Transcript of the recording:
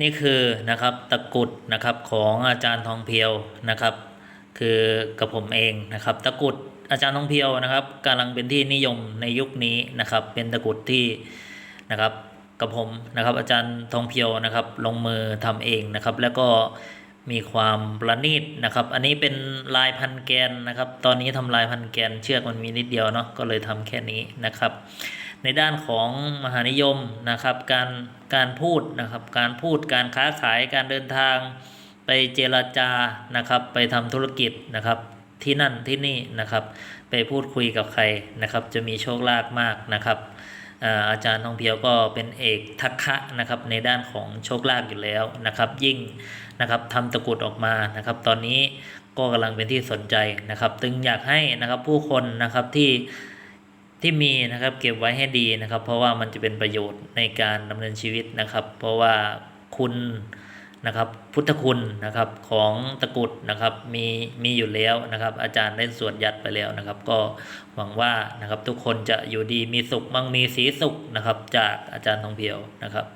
นี่คือนะครับตะกุดนะครับของอาจารย์ทองเพียวนะครับ คือกับผมเองนะครับ ตะกุดอาจารย์ทองเพียวนะครับกำลังเป็นที่นิยมในยุคนี้นะครับ เป็นตะกุดที่นะครับกับผมนะครับ อาจารย์ทองเพียวนะครับ ลงมือทำเองนะครับ แล้วก็มีความประณีตนะครับ อันนี้เป็นลายพันแกนนะครับ ตอนนี้ทำลายพันแกนเชือกมันมีนิดเดียวเนาะก็เลยทำแค่นี้นะครับ ในด้านของมหานิยมนะครับ การการพูดนะครับการพูดการค้าขายการเดินทางไปเจรจานะครับไปทำธุรกิจนะครับที่นั่นที่นี่นะครับไปพูดคุยกับใครนะครับจะมีโชคลาภมากนะครับอาจารย์ทองเพียวก็เป็นเอกทักษะนะครับในด้านของโชคลาภอยู่แล้วนะครับ ยิ่งนะครับทำตะกรุดออกมานะครับ ตอนนี้ก็กำลังเป็นที่สนใจนะครับตึงอยากให้นะครับผู้คนนะครับที่ ที่มีนะครับเก็บไว้ให้ดีนะครับ เพราะว่ามันจะเป็นประโยชน์ในการดำเนินชีวิตนะครับ เพราะว่าคุณนะครับพุทธคุณนะครับของตะกุดนะครับมีมีอยู่แล้วนะครับ อาจารย์ได้สวดยัดไปแล้วนะครับ ก็หวังว่านะครับทุกคนจะอยู่ดีมีสุขมั่งมีสีสุขนะครับ จากอาจารย์ทองเพียวนะครับ